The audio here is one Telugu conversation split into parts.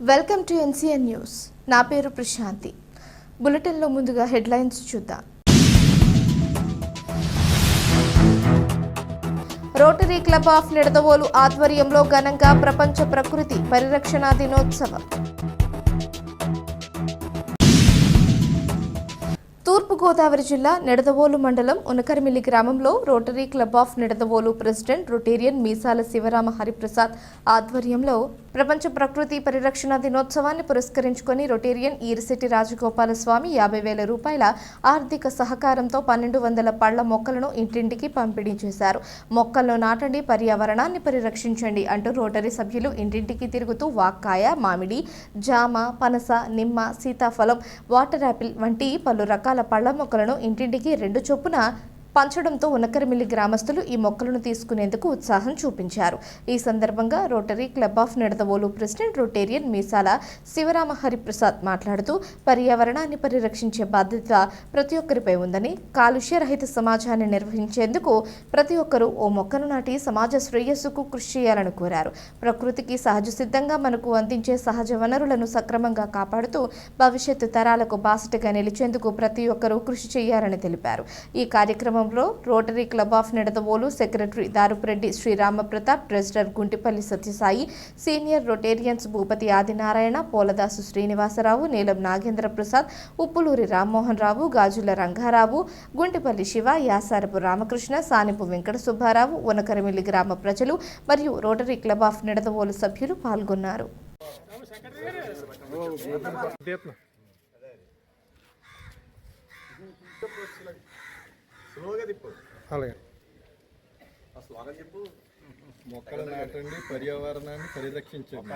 Welcome to NCN news. నా పేరు ప్రశాంతి. బులెటిన్లో ముందుగా హెడ్లైన్స్ చూద్దాం. రోటరీ క్లబ్ ఆఫ్ నిడదవోలు ఆధ్వర్యంలో ఘనంగా ప్రపంచ ప్రకృతి పరిరక్షణ దినోత్సవం. తూర్పుగోదావరి జిల్లా నిడదవోలు మండలం ఉనకరిమిల్లి గ్రామంలో rotary club of Nidadavolu president rotarian Meesala Sivarama Hariprasad ఆధ్వర్యంలో ప్రపంచ ప్రకృతి పరిరక్షణ దినోత్సవాన్ని పురస్కరించుకొని రొటేరియన్ ఈరిశెట్టి రాజగోపాలస్వామి యాభై వేల రూపాయల ఆర్థిక సహకారంతో పన్నెండు వందల పళ్ళ మొక్కలను ఇంటింటికి పంపిణీ చేశారు. మొక్కలను నాటండి పర్యావరణాన్ని పరిరక్షించండి అంటూ రోటరీ సభ్యులు ఇంటింటికి తిరుగుతూ వాక్కాయ మామిడి జామ పనస నిమ్మ సీతాఫలం వాటర్ యాపిల్ వంటి పలు రకాల పళ్ళ మొక్కలను ఇంటింటికి రెండు చొప్పున పంచడంతో ఉనకరిమిల్లి గ్రామస్తులు ఈ మొక్కలను తీసుకునేందుకు ఉత్సాహం చూపించారు. ఈ సందర్భంగా rotary club of Nidadavolu president rotarian Meesala Sivarama Hariprasad మాట్లాడుతూ పర్యావరణాన్ని పరిరక్షించే బాధ్యత ప్రతి ఒక్కరిపై ఉందని కాలుష్య రహిత సమాజాన్ని నిర్వహించేందుకు ప్రతి ఒక్కరూ ఓ మొక్కను నాటి సమాజ శ్రేయస్సుకు కృషి చేయాలని కోరారు. ప్రకృతికి సహజ సిద్ధంగా మనకు అందించే సహజ వనరులను సక్రమంగా కాపాడుతూ భవిష్యత్తు తరాలకు బాసటగా నిలిచేందుకు ప్రతి ఒక్కరూ కృషి చేయాలని తెలిపారు. ఈ కార్యక్రమం కార్యక్రమంలో rotary club of Nidadavolu secretary Darupureddy Sriramapratap treasurer Guntipalli Satyasai senior rotarians Bhupathi Adinarayana Poladasu Srinivasarao Neelam Nagendra Prasad Uppuluri Rammohan Rao గాజుల రంగారావు గుంటిపల్లి శివ యాసారపు రామకృష్ణ సానిపు వెంకట సుబ్బారావు ఉనకరమిల్లి గ్రామ ప్రజలు మరియు రోటరీ క్లబ్ ఆఫ్ నిడదవోలు సభ్యులు పాల్గొన్నారు తీస్తున్నా అలాగే. మొక్కలు నాటండి పర్యావరణాన్ని పరిరక్షించండి.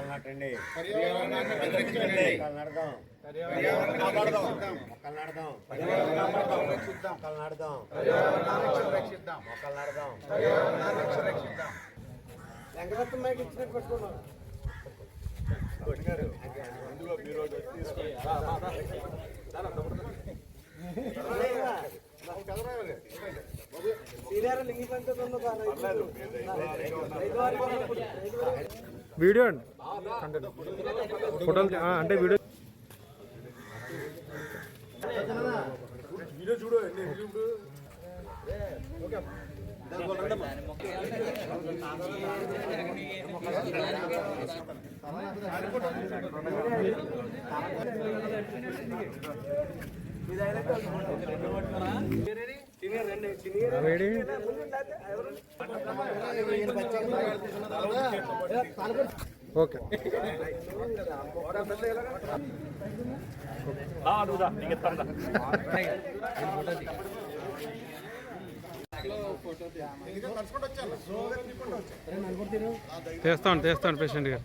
పరిరక్షించండి. మొక్కలు నాడదాం పర్యావరణాన్ని కాపాడదాం. మొక్కలు నాడదాం పర్యావరణాన్ని రక్షిద్దాం. మొక్కలు నాడదాం పర్యావరణాన్ని రక్షిద్దాం. మొక్కలు నాడదాం పర్యావరణాన్ని రక్షిద్దాం. కొట్టినారు. అందులో మీరు ఒకటి వచ్చి తీసుకోండి. పర్లేదు. మీరు ధైర్యంగా ఉన్నారు. వీడియో అండి. ఫోటోలు అంటే వీడియో వీడియో చూడు ఇదైనా ఓకే. తీస్తాను తీస్తాను పేషెంట్ గారు.